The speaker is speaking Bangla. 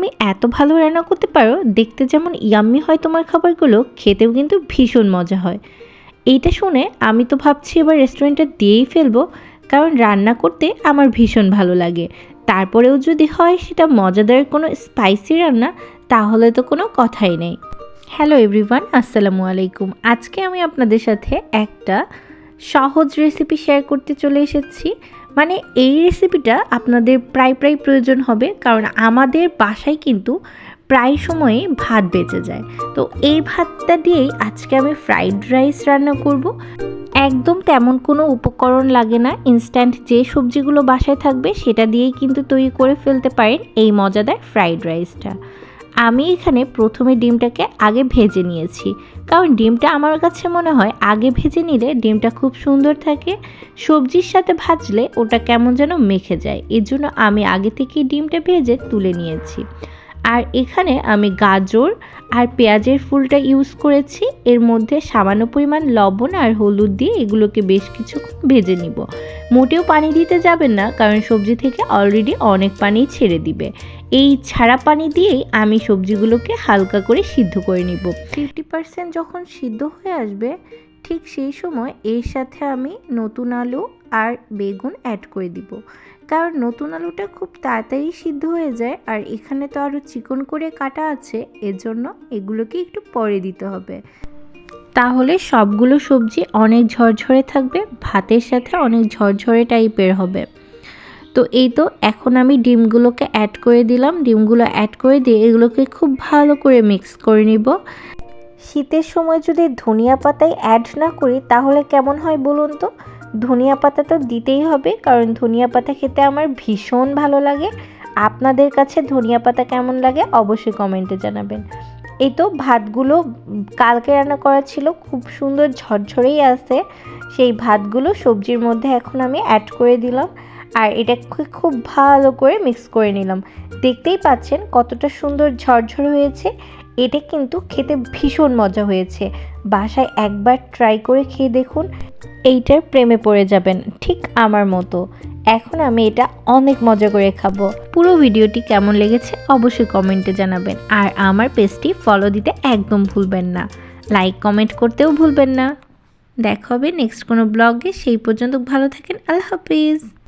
তুমি এত ভালো রান্না করতে পারো, দেখতে যেমন ইয়াম্মি হয় তোমার খাবারগুলো, খেতেও কিন্তু ভীষণ মজা হয়। এইটা শুনে আমি তো ভাবছি এবার রেস্টুরেন্টটা দিয়েই ফেলব, কারণ রান্না করতে আমার ভীষণ ভালো লাগে। তারপরেও যদি হয় সেটা মজাদার কোনো স্পাইসি রান্না, তাহলে তো কোনো কথাই নেই। হ্যালো এভরিওয়ান আসসালামু আলাইকুম। আজকে আমি আপনাদের সাথে একটা সহজ রেসিপি শেয়ার করতে চলে এসেছি। মানে এই রেসিপিটা আপনাদের প্রায় প্রায় প্রয়োজন হবে, কারণ আমাদের বাসায় কিন্তু প্রায় সময়ে ভাত বেঁচে যায়। তো এই ভাতটা দিয়েই আজকে আমি ফ্রাইড রাইস রান্না করব। একদম তেমন কোনো উপকরণ লাগে না ইনস্ট্যান্ট যে সবজিগুলো বাসায় থাকবে সেটা দিয়েই কিন্তু তৈরি করে ফেলতে পারেন এই মজাদার ফ্রাইড রাইসটা আমি এখানে প্রথমে ডিমটাকে আগে ভেজে নিয়েছি। কারণ ডিমটা আমার কাছে মনে হয় আগে ভেজে নিলে ডিমটা খুব সুন্দর থাকে। সবজির সাথে ভাজলে ওটা কেমন যেন মেখে যায়। এর জন্য আমি আগে থেকেই ডিমটা ভেজে তুলে নিয়েছি। আর এখানে আমি গাজর আর পেঁয়াজের ফুলটা ইউজ করেছি। এর মধ্যে সামান্য পরিমাণ লবণ আর হলুদ দিয়ে এগুলোকে বেশ কিছুক্ষণ ভেজে নিব। মোটেও পানি দিতে যাবেন না, কারণ সবজি থেকে অলরেডি অনেক পানি ছেড়ে দিবে। এই ছাড়া পানি দিয়েই আমি সবজিগুলোকে হালকা করে সিদ্ধ করে নিব। ফিফটি পার্সেন্ট যখন সিদ্ধ হয়ে আসবে, ঠিক সেই সময় এর সাথে আমি নতুন আলু আর বেগুন অ্যাড করে দিব। কারণ নতুন আলুটা খুব তাড়াতাড়ি সিদ্ধ হয়ে যায় আর এখানে তো আরও চিকন করে কাটা আছে, এজন্য এগুলোকে একটু পরে দিতে হবে। তাহলে সবগুলো সবজি অনেক ঝরঝরে থাকবে, ভাতের সাথে অনেক ঝরঝরে টাইপের হবে। তো এই তো এখন আমি ডিমগুলোকে অ্যাড করে দিলাম। ডিমগুলো অ্যাড করে দিয়ে এগুলোকে খুব ভালো করে মিক্স করে নিব। শীতের সময় যদি ধনিয়া পাতায় অ্যাড না করি, তাহলে কেমন হয় বলুন তো? ধনিয়া পাতা তো দিতেই হবে, কারণ ধনিয়া পাতা খেতে আমার ভীষণ ভালো লাগে। আপনাদের কাছে ধনিয়া পাতা কেমন লাগে অবশ্যই কমেন্টে জানাবেন। এই তো ভাতগুলো কালকে রান্না করা ছিল, খুব সুন্দর ঝরঝরেই আছে। সেই ভাতগুলো সবজির মধ্যে এখন আমি অ্যাড করে দিলাম আর এটাকে খুব ভালো করে মিক্স করে নিলাম। দেখতেই পাচ্ছেন কতটা সুন্দর ঝরঝর হয়েছে। এটা কিন্তু খেতে ভীষণ মজা হয়েছে। বাসায় একবার ট্রাই করে খেয়ে দেখুন। এইটার প্রেমে পড়ে যাবেন, ঠিক আমার মতো। এখন আমি এটা অনেক মজা করে খাব। পুরো ভিডিওটি কেমন লেগেছে অবশ্যই কমেন্টে জানাবেন। আর আমার পেজটি ফলো দিতে একদম ভুলবেন না। লাইক কমেন্ট করতেও ভুলবেন না। দেখা হবে নেক্সট কোনো ব্লগে সেই পর্যন্ত ভালো থাকেন। আল্লাহ হাফিজ।